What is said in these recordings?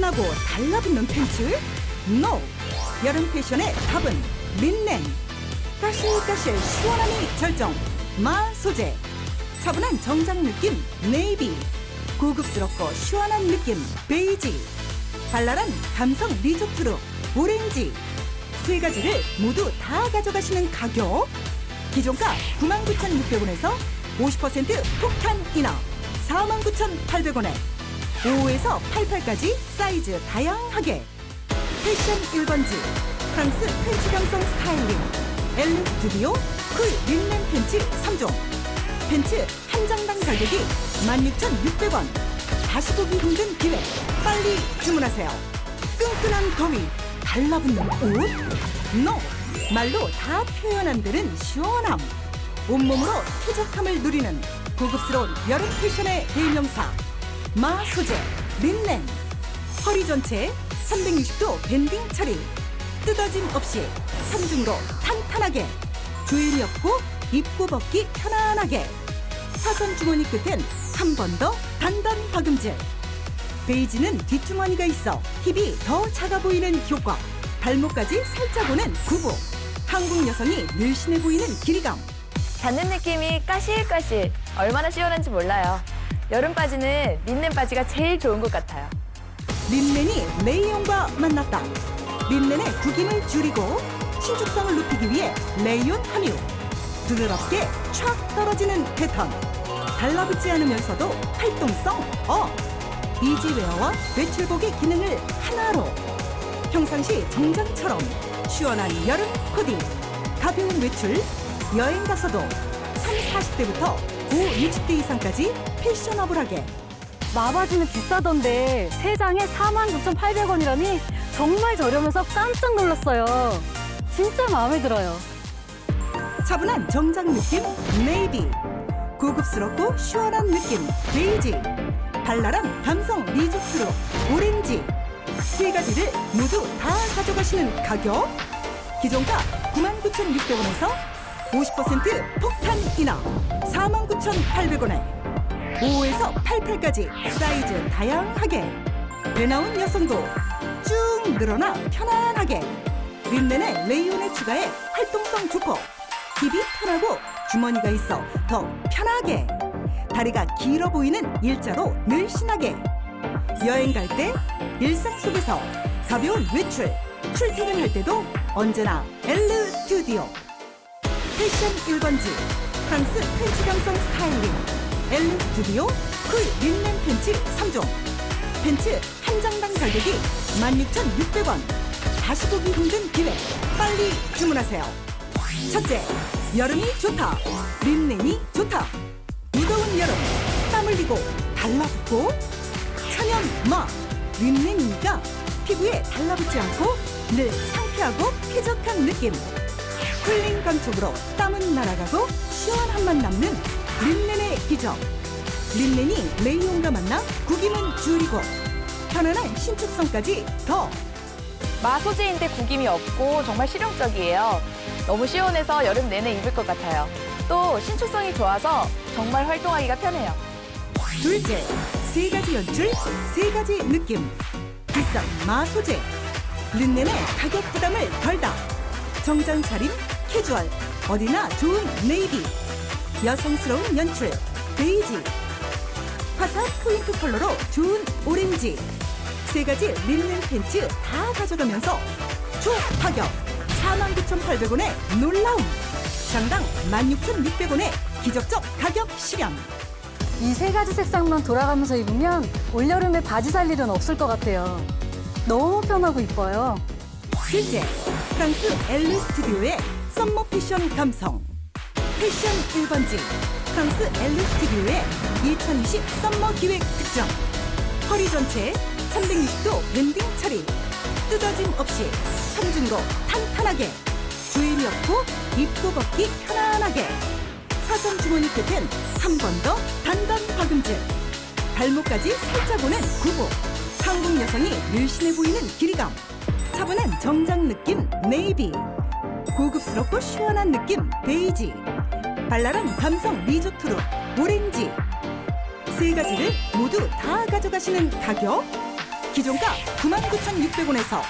탐나고 달라붙는 팬츠? NO! 여름 패션의 답은 린넨. 까실까실 시원함이 절정. 마 소재. 차분한 정장 느낌 네이비. 고급스럽고 시원한 느낌 베이지. 발랄한 감성 리조트로 오렌지. 세 가지를 모두 다 가져가시는 가격? 기존가 99,600원에서 50% 폭탄 인하. 49,800원에 5에서 88까지 사이즈 다양하게. 패션 1번지 프랑스 팬츠 감성 스타일링 엘른 스튜디오 쿨 린넨 팬츠 3종. 팬츠 한 장당 가격이 16,600원. 다시 보기 힘든 기회 빨리 주문하세요. 끈끈한 더위 달라붙는 옷? NO! 말로 다 표현 안 되는 시원함. 온몸으로 쾌적함을 누리는 고급스러운 여름 패션의 대명사 마 소재 린넨. 허리 전체에 360도 밴딩 처리. 뜯어짐 없이 삼중으로 탄탄하게. 조임이 없고 입고 벗기 편안하게. 사선 주머니 끝엔 한 번 더 단단 박음질. 베이지는 뒷주머니가 있어 힙이 더 작아 보이는 효과. 발목까지 살짝 오는 구부. 한국 여성이 늘씬해 보이는 길이감. 잡는 느낌이 까실까실 얼마나 시원한지 몰라요. 여름 바지는 린넨 바지가 제일 좋은 것 같아요. 린넨이 레이온과 만났다. 린넨의 구김을 줄이고 신축성을 높이기 위해 레이온 함유. 부드럽게 촥 떨어지는 패턴. 달라붙지 않으면서도 활동성 업. 이지웨어와 외출복의 기능을 하나로. 평상시 정장처럼 시원한 여름 코디. 가벼운 외출. 여행 가서도 3, 40대부터 5, 60대 이상까지 패셔너블하게. 마바지는 비싸던데 세장에 49,800원이라니 정말 저렴해서 깜짝 놀랐어요. 진짜 마음에 들어요. 차분한 정장 느낌 네이비. 고급스럽고 시원한 느낌 베이지. 발랄한 감성 리조트로 오렌지. 세 가지를 모두 다 가져가시는 가격? 기존가 99,600원에서 50% 폭탄 인하 49,800원에 5에서 88까지 사이즈 다양하게. 배 나온 여성도 쭉 늘어나 편안하게. 린넨의 레이온을 추가해 활동성 좋고 힙이 편하고 주머니가 있어 더 편하게. 다리가 길어 보이는 일자로 늘씬하게. 여행 갈 때 일상 속에서 가벼운 외출 출퇴근할 때도 언제나 엘르 스튜디오. 패션 1번지 프랑스 팬츠 감성 스타일링 엘르 스튜디오 쿨 린넨 팬츠 3종. 팬츠 한 장당 가격이 16,600원. 다시 보기 힘든 기회 빨리 주문하세요. 첫째 여름이 좋다. 린넨이 좋다. 무더운 여름 땀 흘리고 달라붙고 천연 마. 린넨이니까 피부에 달라붙지 않고 늘 상쾌하고 쾌적한 느낌. 쿨링 감촉으로 땀은 날아가고 시원함만 남는 린넨의 기적 린넨이 레이온과 만나 구김은 줄이고 편안한 신축성까지 더 마 소재인데 구김이 없고 정말 실용적이에요. 너무 시원해서 여름 내내 입을 것 같아요. 또 신축성이 좋아서 정말 활동하기가 편해요. 둘째, 세 가지 연출, 세 가지 느낌. 비싼 마 소재. 린넨의 가격 부담을 덜다. 정장 차림, 캐주얼, 어디나 좋은 네이비. 여성스러운 연출, 베이지. 화사한 포인트 컬러로 좋은 오렌지. 세 가지 린넨 팬츠 다 가져가면서 초가격 49,800원의 놀라움. 장당 16,600원의 기적적 가격 실현. 이 세 가지 색상만 돌아가면서 입으면 올여름에 바지 살 일은 없을 것 같아요. 너무 편하고 이뻐요. 실제 프랑스 엘르 스튜디오의 썸머 패션 감성 패션 1번지. 프랑스 스튜디오의 2020 썸머 기획 특정. 허리 전체에 360도 밴딩 처리 뜯어짐 없이 삼중으로 탄탄하게. 주임이 없고 입고 벗기 편안하게. 사선 주머니 끝엔 한 번 더 단단 박음질. 발목까지 살짝 오는 구부 한국 여성이 늘씬해 보이는 길이감. 차분한 정장 느낌 네이비. 고급스럽고 시원한 느낌 베이지 발랄한 감성 리조트로 오렌지. 세 가지를 모두 다 가져가시는 가격? 기존가 99,600원에서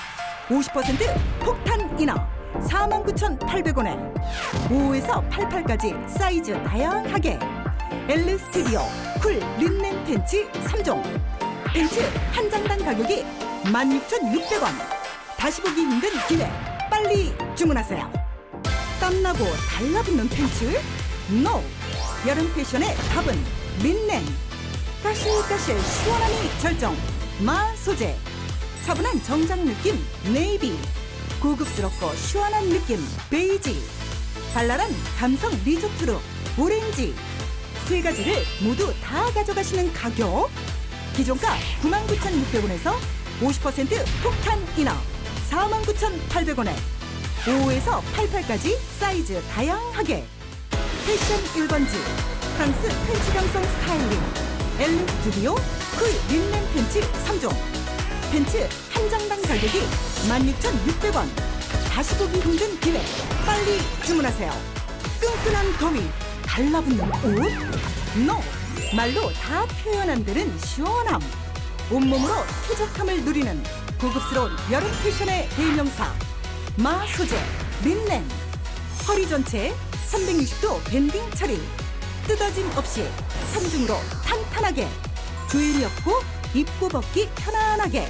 50% 폭탄 인하 49,800원에 5에서 88까지 사이즈 다양하게. 엘르 스튜디오 쿨 린넨 팬츠 3종. 팬츠 한 장당 가격이 16,600원. 다시 보기 힘든 기회 빨리 주문하세요. 땀나고 달라붙는 팬츠? NO! 여름 패션의 답은 린넨 까실까실 시원함이 절정. 마 소재. 차분한 정장 느낌 네이비. 고급스럽고 시원한 느낌 베이지. 발랄한 감성 리조트로 오렌지. 세 가지를 모두 다 가져가시는 가격? 기존가 99,600원에서 50% 폭탄 인하 49,800원에. 5에서 88까지 사이즈 다양하게 패션 1번지 프랑스 팬츠 감성 스타일링 엘르 스튜디오 쿨 린넨 팬츠 3종 팬츠 한 장당 가격이 16,600원 다시 보기 힘든 기회 빨리 주문하세요 끈끈한 더위 달라붙는 옷? NO! 말로 다 표현 안 되는 시원함 온몸으로 쾌적함을 누리는 고급스러운 여름 패션의 대명사 마 소재 린넨 허리 전체에 360도 밴딩 처리 뜯어짐 없이 삼중으로 탄탄하게 조임이 없고 입고 벗기 편안하게.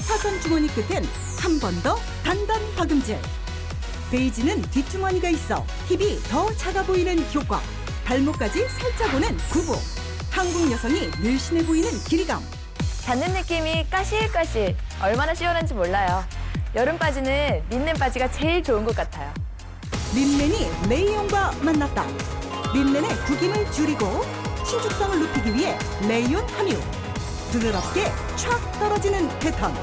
사선 주머니 끝엔 한 번 더 단단 박음질. 베이지는 뒷주머니가 있어 힙이 더 작아 보이는 효과. 발목까지 살짝 오는 구부. 한국 여성이 늘씬해 보이는 길이감. 닿는 느낌이 까실까실 얼마나 시원한지 몰라요. 여름 바지는 린넨 바지가 제일 좋은 것 같아요. 린넨이 레이온과 만났다. 린넨의 구김을 줄이고 신축성을 높이기 위해 레이온 함유. 부드럽게 촥 떨어지는 패턴.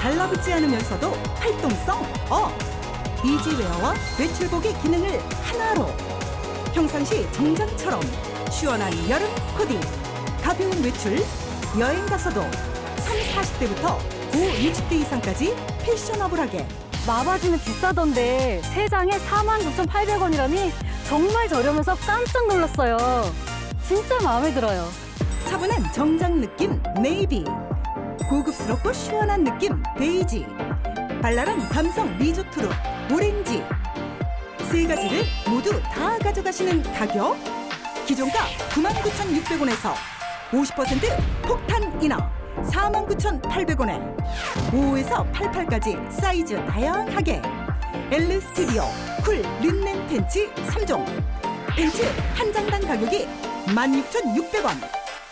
달라붙지 않으면서도 활동성 업. 이지웨어와 외출복의 기능을 하나로. 평상시 정장처럼 시원한 여름 코디. 가벼운 외출. 여행 가서도 3, 40대부터 5, 60대 이상까지 패셔너블하게 마바지는 비싸던데 세 장에 49,800원이라니 정말 저렴해서 깜짝 놀랐어요. 진짜 마음에 들어요. 차분한 정장 느낌 네이비. 고급스럽고 시원한 느낌 베이지. 발랄한 감성 리조트로 오렌지. 세 가지를 모두 다 가져가시는 가격? 기존가 99,600원에서 50% 폭탄 인하 49,800원에 5에서 88까지 사이즈 다양하게. 엘르 스튜디오 쿨 린넨 팬츠 3종. 팬츠 한 장당 가격이 16,600원.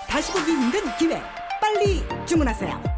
다시 보기 힘든 기회 빨리 주문하세요